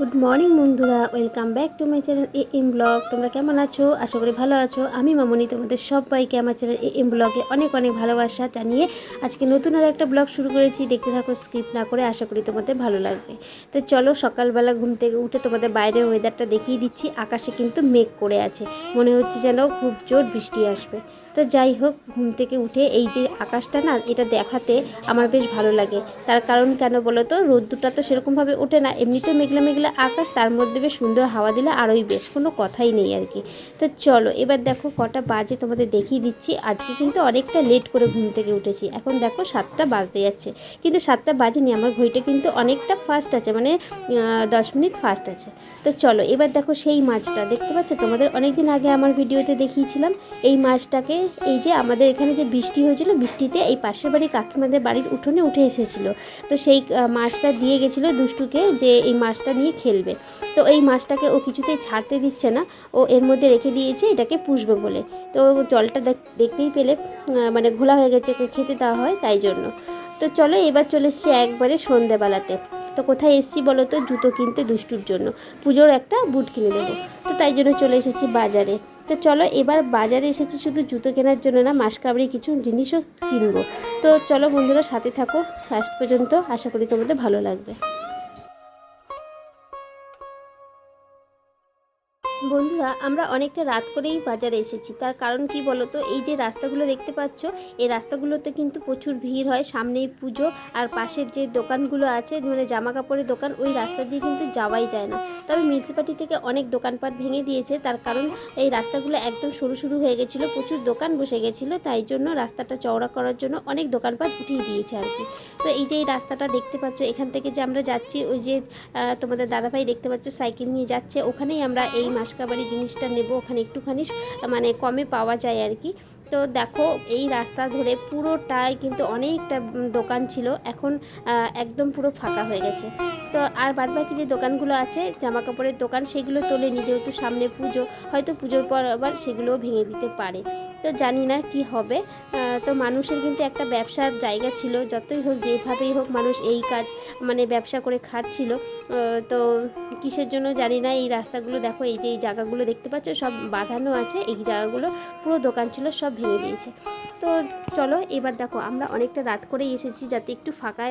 Morning বন্ধুরা। Welcome back to my channel A M blog তোমরা কেমন আছো? আশা করি ভালো আছো। আমি মামনি, তোমাদের সবাইকে আমার চ্যানেল এ এম ব্লগে অনেক অনেক ভালোবাসা জানিয়ে আজকে নতুন আর একটা ব্লগ শুরু করেছি। দেখতে থাকো স্কিপ না করে আশা করি তোমাদের ভালো লাগবে। তো চলো, সকালবেলা ঘুম থেকে উঠে তোমাদের বাইরের ওয়েদারটা দেখিয়ে দিচ্ছি। আকাশে কিন্তু মেঘ করে আছে। মনে হচ্ছে যেন খুব জোর বৃষ্টি আসবে। তো যাই হোক, ঘুম থেকে উঠে এই যে আকাশটা না, এটা দেখাতে আমার বেশ ভালো লাগে। তার কারণ কেন বলো তো রোদ্দুরটা তো সেরকমভাবে ওঠে না, এমনিতে মেঘলা মেঘলা আকাশ, তার মধ্যে বেশ সুন্দর হাওয়া দিলে আরোই বেশ, কোনো কথাই নেই আর কি। তো চলো, এবার দেখো কটা বাজে তোমাদের দেখিয়ে দিচ্ছি। আজকে কিন্তু অনেকটা লেট করে ঘুম থেকে উঠেছি। এখন দেখো সাতটা বাজতে যাচ্ছে। কিন্তু সাতটা বাজেনি, আমার ঘড়িটা কিন্তু অনেকটা ফাস্ট আছে মানে দশ মিনিট ফাস্ট আছে। তো চলো, এবার দেখো সেই মাছটা। দেখতে পাচ্ছ, তোমাদের অনেক দিন আগে আমার ভিডিওতে দেখিয়েছিলাম, এই মাছটাকে এই যে আমাদের এখানে যে বৃষ্টি হয়েছিল, বৃষ্টিতে এই পাশের বাড়ি কাকিমাদের বাড়ির উঠোনে উঠে এসেছিল। তো সেই মাছটা দিয়ে গেছিল দুষ্টুকে যে এই মাছটা নিয়ে খেলবে। তো এই মাছটাকে ও কিছুতেই ছাড়তে দিচ্ছে না। ও এর মধ্যে রেখে দিয়েছে এটাকে পুষবে বলে। তো জলটা দেখ- দেখতেই পেলে মানে ঘোলা হয়ে গেছে খেতে দেওয়া হয় তাই জন্য। তো চলো এবার চলে এসছি একবারে সন্ধেবেলাতে। তো কোথায় এসছি বলো তো? জুতো কিনতে দুষ্টুর জন্য। পুজোর একটা বুট কিনে দেবো। তো তাই জন্য চলে এসেছি বাজারে। তো চলো এবার বাজারে এসেছি শুধু জুতো কেনার জন্য না মাসকাবারি কিছু জিনিসও কিনবো। তো চলো বন্ধুরা সাথে থাকো লাস্ট পর্যন্ত আশা করি তোমাদের ভালো লাগবে। বন্ধুরা, আমরা অনেকটা রাত করেই বাজারে এসেছি। তার কারণ কি বলো তো এই যে রাস্তাগুলো দেখতে পাচ্ছ, এই রাস্তাগুলোতে কিন্তু প্রচুর ভিড় হয়। সামনেই পুজো আর পাশের যে দোকানগুলো আছে মানে জামা কাপড়ের দোকান, ওই রাস্তা দিয়ে কিন্তু যাওয়াই যায় না। তবে মিউনিসিপ্যালিটি থেকে অনেক দোকানপাট ভেঙে দিয়েছে। তার কারণ এই রাস্তাগুলো একদম সরু সরু হয়ে গেছিল, প্রচুর দোকান বসে গেছিল। তাই জন্য রাস্তাটা চওড়া করার জন্য অনেক দোকানপাট উঠিয়ে দিয়েছে আর কি। তো এই যে এই রাস্তাটা দেখতে পাচ্ছ, এখান থেকে যে আমরা যাচ্ছি, ওই যে তোমাদের দাদাভাই দেখতে পাচ্ছ, সাইকেল নিয়ে যাচ্ছে। ওখানেই আমরা এই মাসকাবারি জিনিসটা নেব ওখানে একটুখানি মানে কমে পাওয়া যায় আর কি। তো দেখো, এই রাস্তা ধরে পুরোটাই কিন্তু অনেকটা দোকান ছিল। এখন একদম পুরো ফাঁকা হয়ে গেছে। তো আর বাদ বাকি যে দোকানগুলো আছে জামা কাপড়ের দোকান, সেগুলো তোলে যেহেতু সামনে পুজো, হয়তো পুজোর পর আবার সেগুলোও ভেঙে দিতে পারে। তো জানি না কি হবে। তো মানুষের কিন্তু একটা ব্যবসার জায়গা ছিল, যতই হোক, যেভাবেই হোক মানুষ এই কাজ মানে ব্যবসা করে খাচ্ছিল তো কিসের জন্য জানি না, এই রাস্তাগুলো দেখো, এই যে এই জায়গাগুলো দেখতে পাচ্ছ, সব বাঁধানো আছে, এই জায়গাগুলো পুরো দোকান ছিল, সব ভেঙে দিয়েছে। তো চলো, এবার দেখো, আমরা অনেকটা রাত করেই এসেছি যাতে একটু ফাঁকা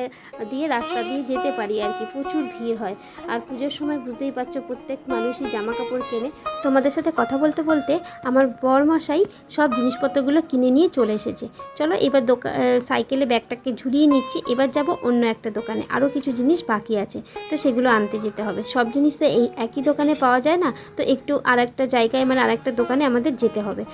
দিয়ে রাস্তা দিয়ে যেতে পারি আর কি, প্রচুর ভিড় হয়। আর পুজোর সময় বুঝতেই পারছ, প্রত্যেক মানুষই জামা কাপড় কেনে। তোমাদের সাথে কথা বলতে বলতে আমার বরমশাই সব জিনিসপত্রগুলো কিনে নিয়ে চলে এসেছে। চলো, এবার দোকান সাইকেলে ব্যাগটাকে ঝুলিয়ে নিচ্ছি। এবার যাব অন্য একটা দোকানে। আরও কিছু জিনিস বাকি আছে, তো সেগুলো আনতে যেতে হবে। সব জিনিস তো এই একই দোকানে পাওয়া যায় না, তো একটু আর একটা জায়গায় মানে আর একটা দোকানে আমাদের যেতে হবে।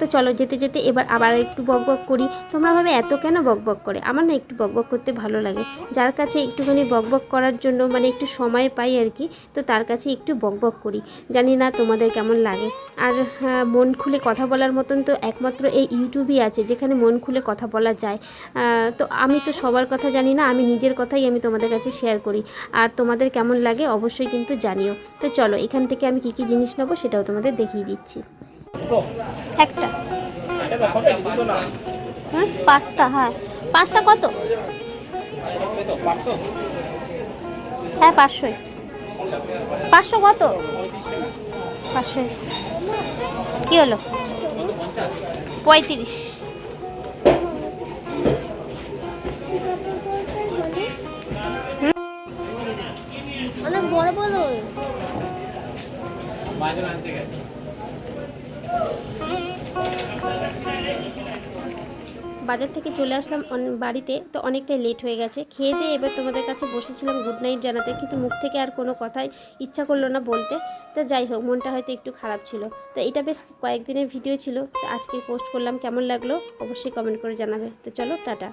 তো চলো যেতে যেতে এবার আবার একটু বকবক করি। তোমরা ভাবে এত কেন বকবক করে? আমার না একটু বকবক করতে ভালো লাগে। যার কাছে একটুখানি বকবক করার জন্য মানে একটু সময় পাই আর কি তো তার কাছে একটু বকবক করি। জানি না তোমাদের কেমন লাগে। আর হ্যাঁ, মন খুলে কথা বলার মতন তো একমাত্র এই ইউটিউবই আছে যেখানে মন খুলে কথা বলা যায়। তো আমি তো সবার কথা জানি না আমি নিজের কথাই আমি তোমাদের কাছে শেয়ার করি। আর তোমাদের কেমন লাগে অবশ্যই কিন্তু জানিও। তো চলো এখান থেকে আমি কী কী জিনিস নেব সেটাও তোমাদের দেখিয়ে দিচ্ছি। একটা। হ্যাঁ পাস্তা হ্যাঁ। পাস্তা কত? হ্যাঁ পাঁচশোই। পাঁচশো কত? পাঁচশো কী হলো? পঁয়ত্রিশ। অনেক বড় বড় বাজার থেকে চলে আসলাম বাড়িতে, তো অনেকটাই লেট হয়ে গেছে। খেয়ে দিয়ে এবার তোমাদের কাছে বসেছিলাম গুড নাইট জানাতে, কিন্তু মুখ থেকে আর কোনো কথাই ইচ্ছা করল না বলতে। তো যাই হোক, মনটা হয়তো একটু খারাপ ছিল। তো এটা বেশ কয়েকদিনের ভিডিও ছিল, তো আজকে পোস্ট করলাম, কেমন লাগল? অবশ্যই কমেন্ট করে জানাবে। তো চলো, টাটা।